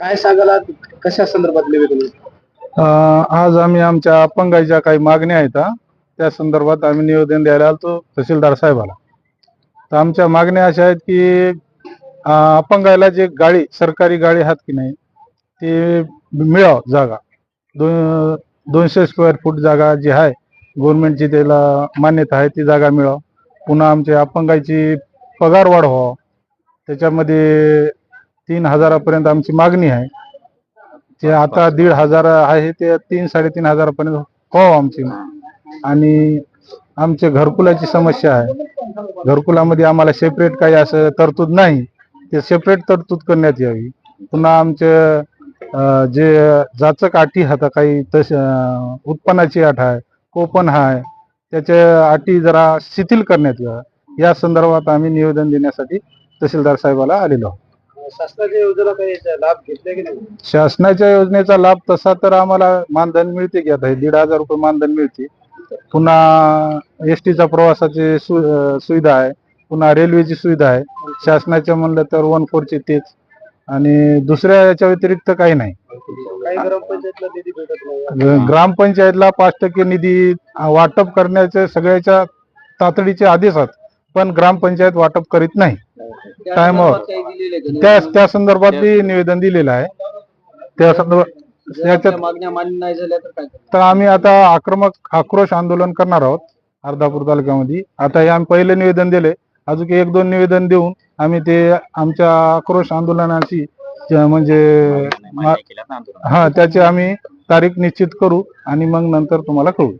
काय सांगाल कशा संदर्भात निवेदन आज आम्ही आमच्या अपंगाच्या काही मागण्या आहेत त्या संदर्भात आम्ही निवेदन द्यायला आलो तहसीलदार साहेबाला. तर आमच्या मागण्या अशा आहेत की अपंगायला जे गाडी सरकारी गाडी आहात की नाही ते मिळाव जागा. दोन दोनशे स्क्वेअर फूट जागा जी आहे गव्हर्नमेंटची त्याला मान्यता आहे ती जागा मिळाव. पुन्हा आमच्या अपंगाची पगार वाढ व्हावं त्याच्यामध्ये तीन हजारापर्यंत आमची मागणी आहे. ते आता दीड हजार आहे ते तीन साडेतीन हजारापर्यंत व्हावं आमची. आणि आमच्या घरकुलाची समस्या आहे. घरकुलामध्ये आम्हाला सेपरेट काही असं तरतूद नाही. ते सेपरेट तरतूद करण्यात यावी. पुन्हा आमचे जे जाचक अटी आता काही तस उत्पन्नाची अट आहे कोपन आहे त्याच्या अटी जरा शिथिल करण्यात याव्या. या संदर्भात आम्ही निवेदन देण्यासाठी तहसीलदार साहेबाला आलेलो आहोत. शासनाच्या योजना काही याचा लाभ घेतला की नाही? शासनाच्या योजनेचा लाभ तसा तर आम्हाला मानधन मिळते की आता हे दीड हजार रुपये मानधन मिळते. पुन्हा एस टीचा प्रवासाची सु अं, सुविधा आहे. पुन्हा रेल्वेची सुविधा आहे. शासनाच्या म्हणलं तर वन फोरची तेच. आणि दुसऱ्या याच्या व्यतिरिक्त काही नाही. काही ग्रामपंचायतला निधी भेटत नाही. ग- ग्रामपंचायतला पाच टक्के निधी वाटप करण्याचे सगळ्याच्या तातडीचे आदेश आहेत. पण ग्रामपंचायत वाटप करीत नाही. टायमावर त्या त्या संदर्भात बी निवेदन दिलेलं आहे. त्या संदर्भात याच्यात मागण्या मान्य नाही झाल्या तर काय तर आम्ही आता आक्रमक आक्रोश आंदोलन करणार आहोत अर्धापूर तालुक्यामध्ये. आता हे आम्ही पहिले निवेदन दिले. अजून एक दोन निवेदन देऊन आम्ही ते आमच्या आक्रोश आंदोलनाची म्हणजे हा त्याची आम्ही तारीख निश्चित करू आणि मग नंतर तुम्हाला कळू.